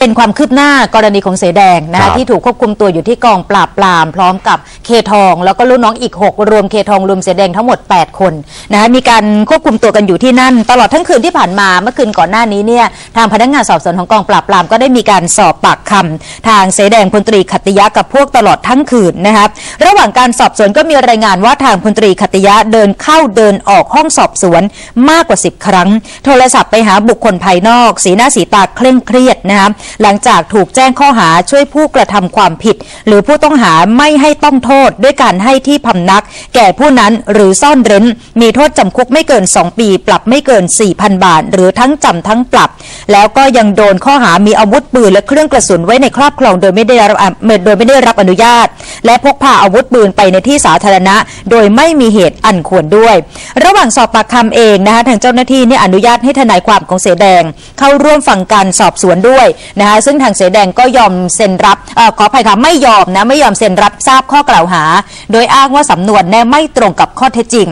เป็นความคืบหน้ากรณีของเสแดงนะครัคะบที่ถูกควบคุมตัวอยู่ที่กองปราบปรามพร้อมกับเคทอง แล้วก็ลูกน้องอีก 6 รวมเคทองรวมเสแดงทั้งหมด 8 คนนะคะมีการควบคุมตัวกันอยู่ที่นั่น ตลอดทั้งคืนที่ผ่านมาเมื่อคืนก่อนหน้านี้เนี่ยทางพนักงานสอบสวนของกองปราบปรามก็ได้มีการสอบปากคำทางเสแดงพลตรีขัตติยะกับพวกตลอดทั้งคืนนะครับระหว่างการสอบสวนก็มีรายงานว่าทางพลตรีขัตติยะเดินเข้าเดินออกห้องสอบสวนมากกว่า 10 ครั้ง โทรศัพท์ไปหาบุคคลภายนอก สีหน้าสีตาเคร่งเครียดนะครับหลังจากถูกแจ้งข้อหาช่วยผู้กระทำความผิด หรือผู้ต้องหาไม่ให้ต้องโทษด้วยการให้ที่พำนัก แก่ผู้นั้นหรือซ่อนเร้น มีโทษจำคุกไม่เกิน 2 ปี ปรับไม่เกิน 4,000 บาท หรือทั้งจำทั้งปรับ แล้วก็ยังโดนข้อหามีอาวุธปืนและเครื่องกระสุนไว้ในครอบครองโดยไม่ได้รับโดยไม่ได้รับอนุญาต และพกพาอาวุธปืนไปในที่สาธารณะ โดยไม่มีเหตุอันควรด้วย ระหว่างสอบปากคำเองนะคะทางเจ้าหน้าที่เนี่ยอนุญาตให้ทนายความของเสแดง เข้าร่วมฟังการสอบสวนด้วยนะคะซึ่งทางเสแดงก็ยอมเซ็นรับอขออภัยค่ะไม่ยอมนะไม่ยอมเซ็นรับทราบข้อกล่าวหา โดยอ้างว่าสำนวนแน่ไม่ตรงกับข้อเท็จจริง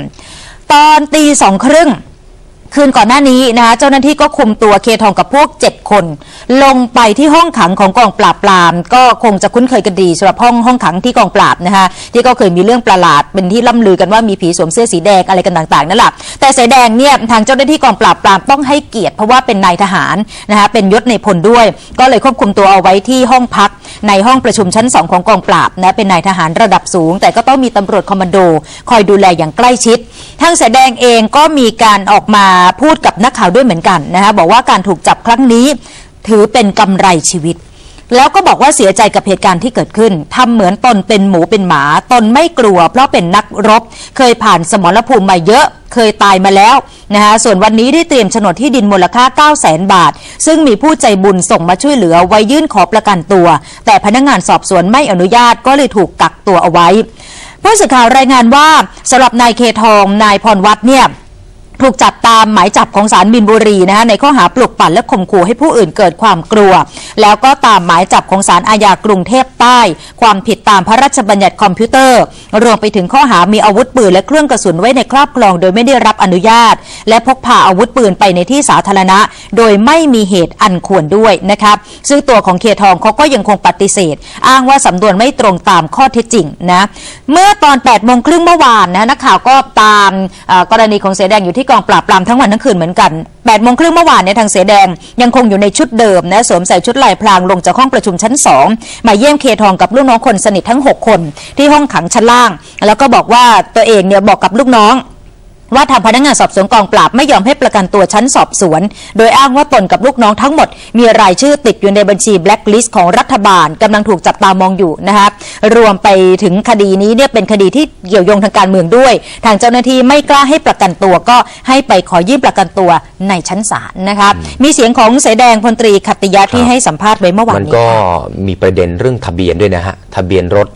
ตอนตีสองครึ่ง คืนก่อนหน้านี้นะคะเจ้าหน้าที่ก็คุมตัวเคทองกับพวก 7 คน ลงไปที่ห้องขังของกองปราบปราม ก็คงจะคุ้นเคยกันดีสำหรับห้องห้องขังที่กองปราบนะคะที่ก็เคยมีเรื่องประหลาดเป็นที่ล่ำลือกันว่ามีผีสวมเสื้อสีแดงอะไรกันต่างๆนั่นแหละแต่สีแดงเนี่ยทางเจ้าหน้าที่กองปราบปรามต้องให้เกียรติเพราะว่าเป็นนายทหารนะคะเป็นยศในพลด้วย ก็เลยควบคุมตัวเอาไว้ที่ห้องพัก ในห้องประชุมชั้น2ของกองปราบนะเป็นนายทหารระดับสูง แต่ก็ต้องมีตำรวจคอมมานโด คอยดูแลอย่างใกล้ชิดทางแดงเองก็มีการออกมาพูดกับนักข่าวด้วยเหมือนกันนะคะบอกว่าการถูกจับครั้งนี้ ถือเป็นกำไรชีวิต แล้วก็บอกว่าเสียใจกับเหตุการณ์ที่เกิดขึ้นทำเหมือนตนเป็นหมูเป็นหมา ตนไม่กลัว เพราะเป็นนักรบ เคยผ่านสมรภูมิมาเยอะเคยตายมาแล้วนะคะส่วนวันนี้ได้เตรียมโฉนดที่ดินมูลค่า 9 0 0 0 0 0บาท ซึ่งมีผู้ใจบุญส่งมาช่วยเหลือไว้ยื่นขอประกันตัว แต่พนักงานสอบสวนไม่อนุญาตก็เลยถูกกักตัวเอาไว้ผู้สื่อข่าวรายงานว่าสำหรับนายเคทองนายพรวัตรเนี่ย ถูกจับตามหมายจับของศาลบินบุรีนะคะในข้อหาปลุกปั่นและข่มขู่ให้ผู้อื่นเกิดความกลัว แล้วก็ตามหมายจับของศาลอาญากรุงเทพใต้ ความผิดตามพระราชบัญญัติคอมพิวเตอร์ รวมไปถึงข้อหามีอาวุธปืนและเครื่องกระสุนไว้ในครอบครอง โดยไม่ได้รับอนุญาต และพกพาอาวุธปืนไปในที่สาธารณะ โดยไม่มีเหตุอันควรด้วยนะครับซึ่งตัวของเคทองเขาก็ยังคงปฏิเสธ อ้างว่าสำนวนไม่ตรงตามข้อเท็จจริงนะเมื่อตอน8โมงครึ่งเมื่อวานนะนักข่าวก็ตามกรณีของเสแดงอยู่ที่กองปราบปรามทั้งวันทั้งคืนเหมือนกัน8โมงครึ่งเมื่อวานเนี่ยทางเสอแดงยังคงอยู่ในชุดเดิมนะสวมใส่ชุดลายพรางลงจากห้องประชุมชั้น 2 มาเยี่ยมเคทองกับลูกน้องคนสนิททั้ง 6 คน ที่ห้องขังชั้นล่าง แล้วก็บอกว่าตัวเองเนี่ยบอกกับลูกน้อง ว่าทางพนักงานสอบสวนกองปราบไม่ยอมให้ประกันตัวชั้นสอบสวน โดยอ้างว่าตนกับลูกน้องทั้งหมด มีรายชื่อติดอยู่ในบัญชีแบล็คลิสต์ของรัฐบาลกำลังถูกจับตามองอยู่นะครับรวมไปถึงคดีนี้เนี่ยเป็นคดีที่เกี่ยวโยงทางการเมืองด้วย ทางเจ้าหน้าที่ไม่กล้าให้ประกันตัวก็ให้ไปขอยื่นประกันตัวในชั้นศาลนะครับมีเสียงของเสแดงพลตรีขัตติยะที่ให้สัมภาษณ์ไว้เมื่อวานมันนี้ก็ค่ะมีประเด็นเรื่องทะเบียนด้วยนะฮะทะเบียนรถ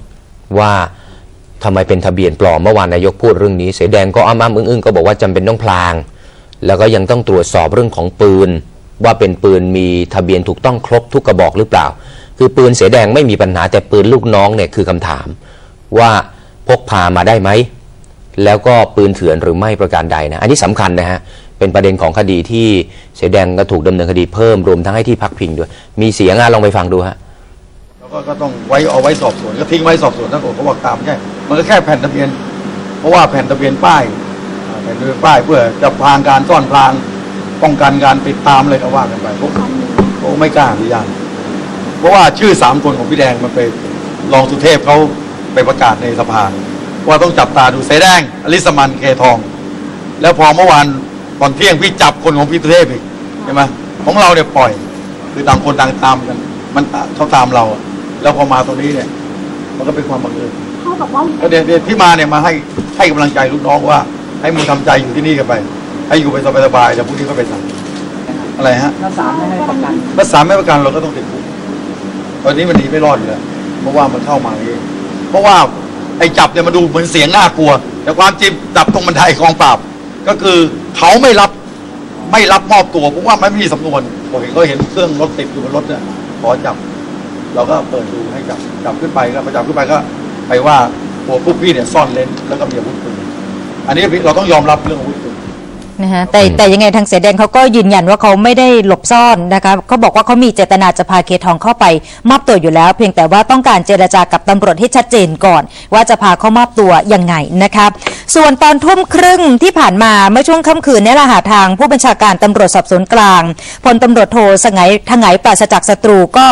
ว่า ทำไมเป็นทะเบียนปลอมเมื่อวานนายกพูดเรื่องนี้ เสแดงก็อ้ำอ้ำอึ้งอึ้งก็บอกว่าจำเป็นต้องพลาง แล้วก็ยังต้องตรวจสอบเรื่องของปืน ว่าเป็นปืนมีทะเบียนถูกต้องครบทุกกระบอกหรือเปล่า คือปืนเสแดงไม่มีปัญหาแต่ปืนลูกน้องเนี่ยคือคำถาม ว่าพกพามาได้ไหมแล้วก็ปืนเถื่อนหรือไม่ประการใดนะอันนี้สำคัญนะฮะเป็นประเด็นของคดีที่เสแดงก็ถูกดำเนินคดีเพิ่มรวมทั้งให้ที่พักพิงด้วย มีเสียงอะลองไปฟังดูฮะแล้วก็ต้องไว้เอาไว้สอบสวนก็ทิ้งไว้สอบสวนถ้าผมก็บอกตามไม่ใช่ มันก็แค่แผ่นทะเบียน เพราะว่าแผ่นทะเบียนป้ายแผ่นทะเบียนป้ายเพื่อจะพรางการซ่อนพรางป้องกันการติดตามอะไรก็ว่ากันไปผมผมไม่กล้าอนุญาตเพราะว่าชื่อสามคนของพี่แดงมันไปรองสุเทพเขาไปประกาศในสภาว่าต้องจับตาดูเสแดงอลิสมันเคทอง แล้วพอเมื่อวานตอนเที่ยงพี่จับคนของพี่สุเทพอีกใช่ไหมของเราเนี่ยปล่อย คือต่างคนต่างตามกัน มันเขาตามเรา แล้วพอมาตรงนี้เนี่ย มันก็เป็นความบังเอิญ เขาบอกว่าก็เดี๋ยวเดี๋ยวที่มาเนี่ยมาให้ให้กำลังใจลูกน้องว่า ให้มึงทำใจอยู่ที่นี่กันไป ให้อยู่ไปสบายๆแต่พรุ่งนี้ก็ไปทำอะไรฮะถ้าศาลไม่ให้ประกันถ้าศาลไม่ประกันเราก็ต้องติดคุกตอนนี้มันหนีไม่รอดอยู่แล้วเพราะว่ามันเข้ามาเองเพราะว่าไอ้จับเนี่ยมันดูเหมือนเสียงน่ากลัว แต่ความจริงจับตรงบันไดกองปราบ ก็คือเขาไม่รับไม่รับมอบตัวเพราะว่ามันไม่มีสำนวนผมเห็นเขาเห็นเครื่องรถติดอยู่บนรถเนี่ยขอจับ เราก็เปิดดูให้จับจับขึ้นไปก็พอจับขึ้นไปก็ ไปว่าตัวพวกพี่เนี่ยซ่อนเลนแล้วก็มีอาวุธปืนอันนี้เราต้องยอมรับเรื่องอาวุธปืนนะฮะแต่แต่ยังไงทางเสือแดงเขาก็ยืนยันว่าเขาไม่ได้หลบซ่อนนะคะเขาบอกว่าเขามีเจตนาจะพาเคทองเข้าไปมอบตัวอยู่แล้ว เพียงแต่ว่าต้องการเจรจากับตำรวจให้ชัดเจนก่อน ว่าจะพาเข้ามอบตัวยังไงนะครับ ส่วนตอนทุ่มครึ่งที่ผ่านมาเมื่อช่วงค่ำคืนนี่แหละค่ะทางผู้บัญชาการตำรวจสอบสวนกลางพลตำรวจโทสงัยทงายปราศจากศัตรูก็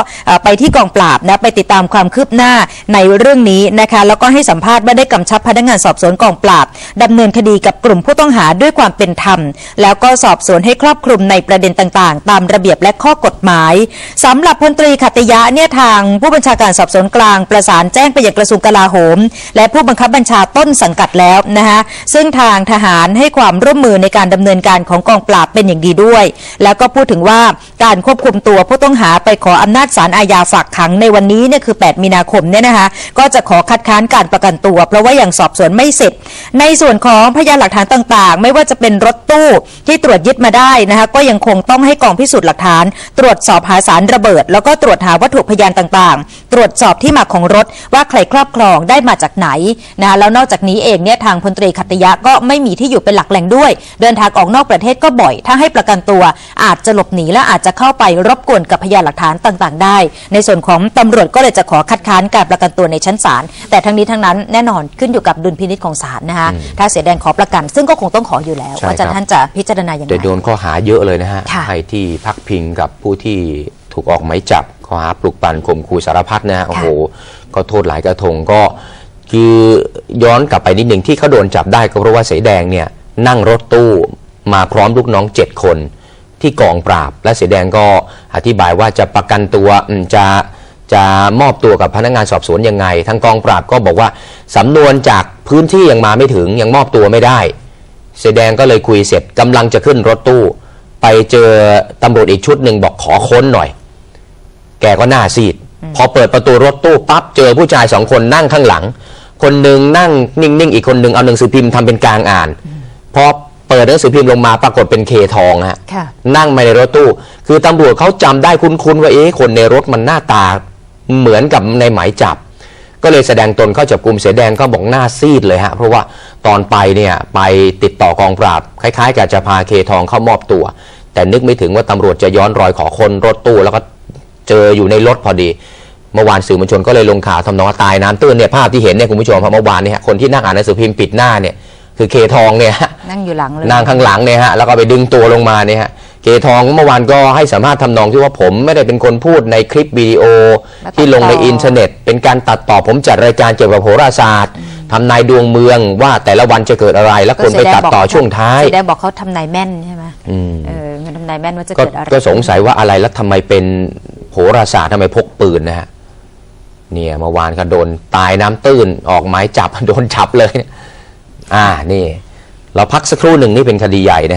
ไปที่กองปราบนะไปติดตามความคืบหน้าในเรื่องนี้นะคะแล้วก็ให้สัมภาษณ์ว่าได้กำชับพนักงานสอบสวนกองปราบดำเนินคดีกับกลุ่มผู้ต้องหาด้วยความเป็นธรรม แล้วก็สอบสวนให้ครอบคลุมในประเด็นต่างๆ ตามระเบียบและข้อกฎหมายสำหรับพลตรีขัตยะเนี่ยทางผู้บัญชาการสอบสวนกลางประสานแจ้งไปยังกระทรวงกลาโหม และผู้บังคับบัญชาต้นสังกัดแล้วนะคะซึ่งทางทหารให้ความร่วมมือในการดำเนินการของกองปราบเป็นอย่างดีด้วย แล้วก็พูดถึงว่าการควบคุมตัวผู้ต้องหาไปขออำนาจศาลอาญาฝากขังในวันนี้เนี่ยคือ 8 มีนาคมเนี่ยนะคะก็จะขอคัดค้านการประกันตัว เพราะว่าอยังสอบสวนไม่เสร็จ ในส่วนของพยานหลักฐานต่างๆ ไม่ว่าจะเป็นรถตู้ที่ตรวจยึดมาได้นะคะก็ยังคงต้องให้กองพิสูจน์หลักฐาน ตรวจสอบหาสารระเบิด แล้วก็ตรวจหาวัตถุพยานต่างๆ ตรวจสอบที่มาของรถว่าใครครอบครองได้มาจากไหนนะคะแล้วนอกจากนี้เองเนี่ยทางพลตรีขัตยะก็ไม่มีที่อยู่เป็นหลักแหล่งด้วย เดินทางออกนอกประเทศก็บ่อย ถ้าให้ประกันตัว อาจจะหลบหนีและอาจจะเข้าไปรบกวนกับพยานหลักฐานต่าง ๆ ได้ ในส่วนของตำรวจก็เลยจะขอคัดค้านการประกันตัวในชั้นศาลแต่ทั้งนี้ทั้งนั้นแน่นอนขึ้นอยู่กับดุลพินิจของศาลนะคะถ้าเสียแดงขอประกัน ซึ่งก็คงต้องขออยู่แล้วใช่ว่าจะครับท่านจะพิจารณาอย่างไรแต่โดนข้อหาเยอะเลยนะฮะค่ะให้ที่พักพิงกับผู้ที่ถูกออกหมายจับข้อหาปลุกปั่นข่มขู่สารพัดนะฮะโอ้โหก็โทษหลายกระทงก็ คือย้อนกลับไปนิดหนึ่งที่เขาโดนจับได้ก็เพราะว่าเสแดงเนี่ยนั่งรถตู้มาพร้อมลูกน้องเจ็ดคนที่กองปราบ และเสแดงก็อธิบายว่าจะประกันตัวจะจะมอบตัวกับพนักงานสอบสวนยังไง ทางกองปราบก็บอกว่าสำนวนจากพื้นที่ยังมาไม่ถึงยังมอบตัวไม่ได้ เสแดงก็เลยคุยเสร็จกำลังจะขึ้นรถตู้ ไปเจอตำรวจอีกชุดหนึ่งบอกขอค้นหน่อย แกก็หน้าซีดพอเปิดประตูรถตู้ปั๊บเจอผู้ชายสองคนนั่งข้างหลัง คนหนึ่งนั่งนิ่งๆอีกคนหนึ่งเอาหนังสือพิมพ์ทำเป็นกลางอ่านพอเปิดหนังสือพิมพ์ลงมาปรากฏเป็นเคทองฮะค่ะ นั่งมาในรถตู้ คือตำรวจเขาจำได้คุ้นๆว่าเอ๊ะคนในรถมันหน้าตาเหมือนกับในหมายจับ ก็เลยแสดงตนเข้าจับกลุ่มเสือแดงเขาบอกหน้าซีดเลยฮะ เพราะว่าตอนไปเนี่ยไปติดต่อกองปราบ คล้าย ๆกับจะพาเคทองเข้ามอบตัว แต่นึกไม่ถึงว่าตำรวจจะย้อนรอยขอคนรถตู้แล้วก็เจออยู่ในรถพอดี เมื่อวานสื่อมวลชนก็เลยลงข่าวทำนองว่าตายน้ำตื้นเนี่ยภาพที่เห็นเนี่ยคุณผู้ชมครับเมื่อวานเนี่ยฮะคนที่นั่งอ่านหนังสือพิมพ์ปิดหน้าเนี่ยคือเคทองเนี่ยฮะนั่งอยู่หลังเลยนั่งข้างหลังเนี่ยฮะแล้วก็ไปดึงตัวลงมาเนี่ยฮะเกทองเมื่อวานก็ให้สัมภาษณ์ทำนองที่ว่าผมไม่ได้เป็นคนพูดในคลิปวิดีโอแล้วตัดที่ลงในต่ออิอินเทอร์เน็ต เป็นการตัดต่อผมจัดรายการเกี่ยวกับโหราศาสตร์ทำนายดวงเมืองว่าแต่ละวันจะเกิดอะไร แล้วคนไปตัดต่อช่วงท้ายเสียแดงบอกเขาทำนายแม่นใช่ไหมอืมเออมันทำนายแม่นว่าจะก็เกิดอะไรก็สงสัยว่าอะไรแล้วทำไมเป็นโหราศาสตร์ทำไมพกปืนนะฮะ เนี่ยเมื่อวานก็โดนตายน้ำตื้นออกหมายจับโดนจับเลย อ่านี่ เราพักสักครู่หนึ่งนี่เป็นคดีใหญ่นะฮะ